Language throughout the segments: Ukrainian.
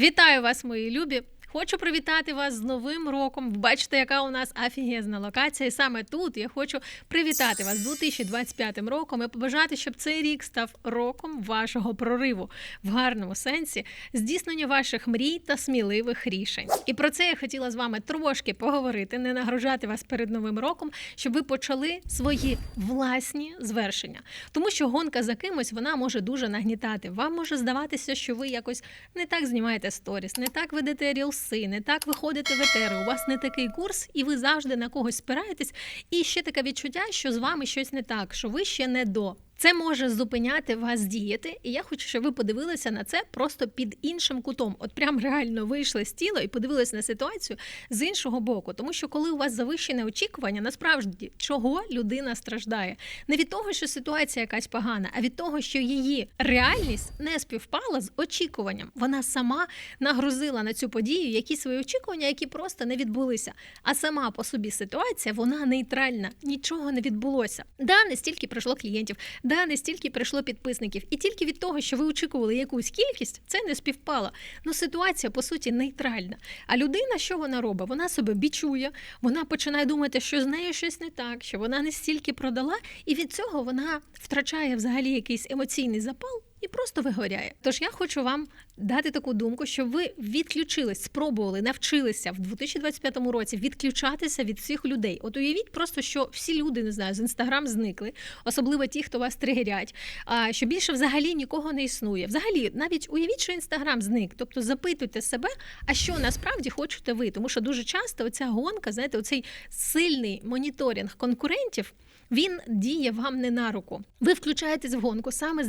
Вітаю вас, мої любі! Хочу привітати вас з Новим роком. Бачите, яка у нас офігезна локація. І саме тут я хочу привітати вас з 2025 роком і побажати, щоб цей рік став роком вашого прориву в гарному сенсі, здійснення ваших мрій та сміливих рішень. І про це я хотіла з вами трошки поговорити, не нагружати вас перед новим роком, щоб ви почали свої власні звершення. Тому що гонка за кимось вона може дуже нагнітати. Вам може здаватися, що ви якось не так знімаєте сторіс, не так ведете рілси, не так виходите в етери. У вас не такий курс, і ви завжди на когось спираєтесь. І ще таке відчуття, що з вами щось не так, що ви ще не до. Це може зупиняти вас діяти, і я хочу, щоб ви подивилися на це просто під іншим кутом. От прям реально вийшли з тіла і подивилися на ситуацію з іншого боку. Тому що коли у вас завищене очікування, насправді чого людина страждає? Не від того, що ситуація якась погана, а від того, що її реальність не співпала з очікуванням. Вона сама нагрузила на цю подію якісь свої очікування, які просто не відбулися. А сама по собі ситуація вона нейтральна, нічого не відбулося. Да, не стільки прийшло клієнтів. Да, не стільки прийшло підписників, і тільки від того, що ви очікували якусь кількість, це не співпало. Ну ситуація по суті нейтральна. А людина, що вона робить? Вона себе бічує, вона починає думати, що з нею щось не так, що вона не стільки продала, і від цього вона втрачає взагалі якийсь емоційний запал. І просто вигоряє. Тож я хочу вам дати таку думку, щоб ви відключились, спробували, навчилися в 2025 році відключатися від всіх людей. От уявіть просто, що всі люди не знаю, з інстаграм зникли, особливо ті, хто вас тригерять, а що більше взагалі нікого не існує. Взагалі, навіть уявіть, що інстаграм зник. Тобто запитуйте себе, а що насправді хочете ви. Тому що дуже часто оця гонка, знаєте, оцей сильний моніторинг конкурентів. Він діє вам не на руку. Ви включаєтесь в гонку саме з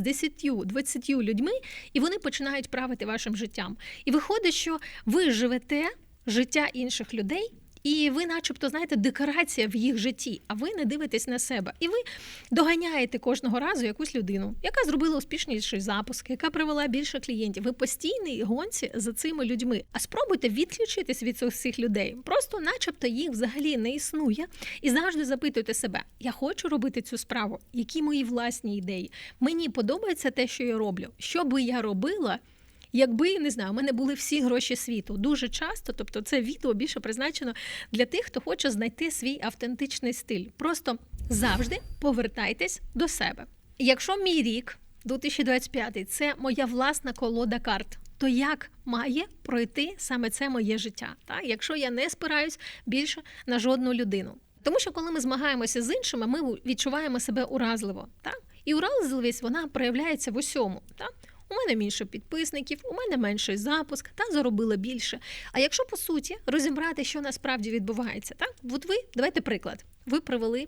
10-20 людьми, і вони починають правити вашим життям. І виходить, що ви живете життя інших людей. І ви, начебто, знаєте, декорація в їх житті, а ви не дивитесь на себе. І ви доганяєте кожного разу якусь людину, яка зробила успішніший запуск, яка привела більше клієнтів. Ви постійній гонці за цими людьми. А спробуйте відключитись від цих людей. Просто, начебто, їх взагалі не існує. І завжди запитуйте себе: я хочу робити цю справу, які мої власні ідеї. Мені подобається те, що я роблю. Що би я робила? Якби не знаю, у мене були всі гроші світу дуже часто, тобто це відео більше призначено для тих, хто хоче знайти свій автентичний стиль. Просто завжди повертайтесь до себе. Якщо мій рік 2025 це моя власна колода карт. То як має пройти саме це моє життя, так? якщо я не спираюсь більше на жодну людину? Тому що коли ми змагаємося з іншими, ми відчуваємо себе уразливо. Так? І уразливість вона проявляється в усьому. Так? У мене більше підписників, у мене менший запуск, та заробила більше. А якщо по суті розібрати, що насправді відбувається, так от ви давайте приклад. Ви привели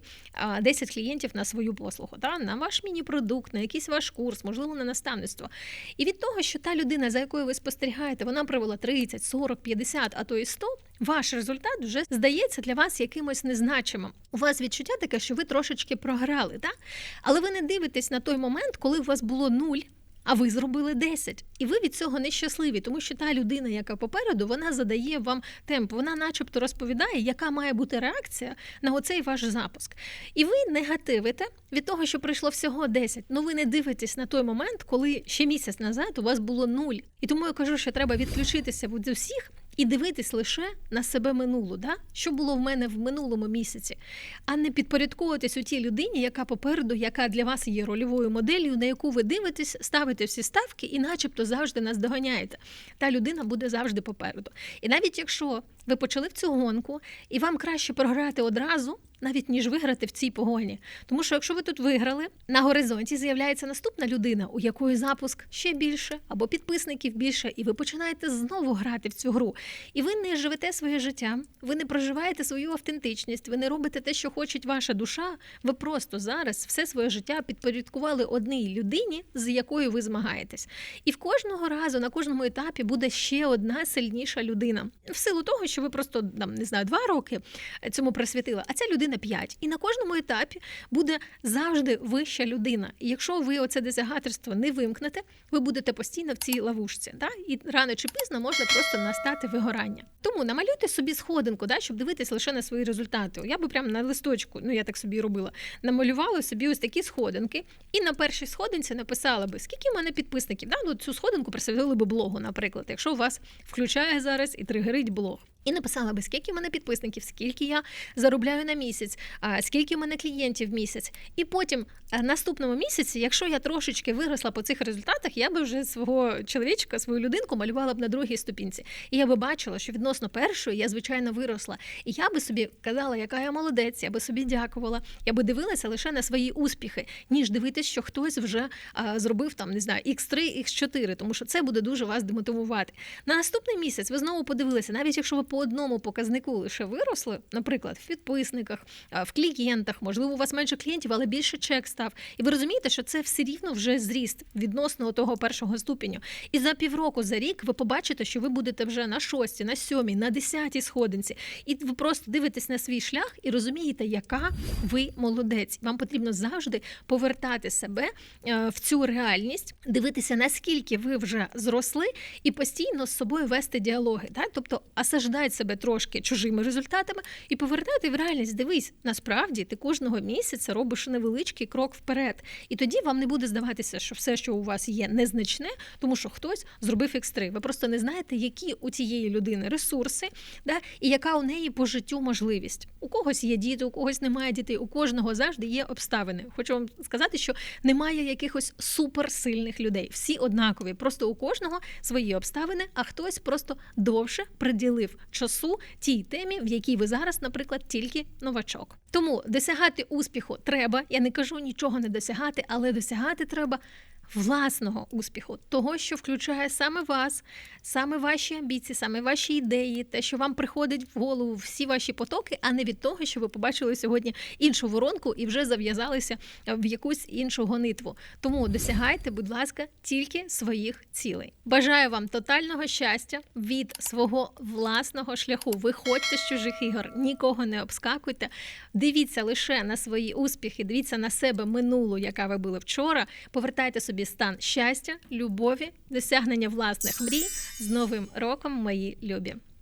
10 клієнтів на свою послугу, та на ваш міні-продукт, на якийсь ваш курс, можливо, на наставництво. І від того, що та людина, за якою ви спостерігаєте, вона привела 30, 40, 50, а то і 100, ваш результат вже здається для вас якимось незначимим. У вас відчуття таке, що ви трошечки програли, так? але ви не дивитесь на той момент, коли у вас було нуль. А ви зробили 10. І ви від цього нещасливі, тому що та людина, яка попереду, вона задає вам темп. Вона, начебто, розповідає, яка має бути реакція на оцей ваш запуск. І ви негативите від того, що пройшло всього 10. Ну ви не дивитесь на той момент, коли ще місяць назад у вас було нуль. І тому я кажу, що треба відключитися від усіх. І дивитись лише на себе минулу, да? що було в мене в минулому місяці, а не підпорядковуватись у тій людині, яка попереду, яка для вас є рольовою моделлю, на яку ви дивитесь, ставите всі ставки і, начебто, завжди нас доганяєте. Та людина буде завжди попереду. І навіть якщо ви почали в цю гонку, і вам краще програти одразу, навіть ніж виграти в цій погоні. Тому що якщо ви тут виграли, на горизонті з'являється наступна людина, у якої запуск ще більше, або підписників більше, і ви починаєте знову грати в цю гру. І ви не живете своє життя, ви не проживаєте свою автентичність, ви не робите те, що хоче ваша душа. Ви просто зараз все своє життя підпорядкували одній людині, з якою ви змагаєтесь. І в кожного разу на кожному етапі буде ще одна сильніша людина. В силу того, що ви просто там не знаю, два роки цьому присвятили, а ця людина на 5. І на кожному етапі буде завжди вища людина. І якщо ви оце досягательство не вимкнете, ви будете постійно в цій ловушці. Да? І рано чи пізно можна просто настати вигорання. Тому намалюйте собі сходинку, да, щоб дивитись лише на свої результати. Я би прямо на листочку, ну я так собі робила, намалювала собі ось такі сходинки, і на першій сходинці написала би, скільки в мене підписників. Да? Ну, цю сходинку присвятили би блогу, наприклад, якщо у вас включає зараз і тригерить блог. І написала би, скільки в мене підписників, скільки я заробляю на місяць, скільки в мене клієнтів в місяць. І потім наступному місяці, якщо я трошечки виросла по цих результатах, я би вже свого чоловічка, свою людинку малювала б на другій ступінці. І я би бачила, що відносно першої я звичайно виросла. І я би собі казала, яка я молодець, я би собі дякувала. Я би дивилася лише на свої успіхи, ніж дивитись, що хтось вже зробив там, не знаю, x3, x4, тому що це буде дуже вас демотивувати. На наступний місяць ви знову подивилися, навіть якщо ви по одному показнику лише виросли, наприклад, в підписниках, в клієнтах, можливо, у вас менше клієнтів, але більше чек став. І ви розумієте, що це все рівно вже зріст відносно того першого ступеню. І за півроку, за рік ви побачите, що ви будете вже на шостій, на сьомій, на десятій сходинці. І ви просто дивитесь на свій шлях і розумієте, яка ви молодець. Вам потрібно завжди повертати себе е, в цю реальність, дивитися, наскільки ви вже зросли, і постійно з собою вести діалоги. Так? Тобто осаждати себе трошки чужими результатами і повертати в реальність. Дивись, насправді ти кожного місяця робиш невеличкий крок вперед. І тоді вам не буде здаватися, що все, що у вас є, незначне, тому що хтось зробив X3. Ви просто не знаєте, які у цієї людини ресурси, да, і яка у неї по життю можливість. У когось є діти, у когось немає дітей, у кожного завжди є обставини. Хочу вам сказати, що немає якихось суперсильних людей. Всі однакові. Просто у кожного свої обставини, а хтось просто довше приділив часу тій темі, в якій ви зараз, наприклад, тільки новачок. Тому досягати успіху треба. Я не кажу нічого не досягати, але досягати треба. Власного успіху, того, що включає саме вас, саме ваші амбіції, саме ваші ідеї, те, що вам приходить в голову всі ваші потоки, а не від того, що ви побачили сьогодні іншу воронку і вже зав'язалися в якусь іншу гонитву. Тому досягайте, будь ласка, тільки своїх цілей. Бажаю вам тотального щастя від свого власного шляху. Виходьте з чужих ігор, нікого не обскакуйте. Дивіться лише на свої успіхи, дивіться на себе минулу, яка ви були вчора. Повертайте собі стан щастя, любові, досягнення власних мрій з новим роком, мої любі.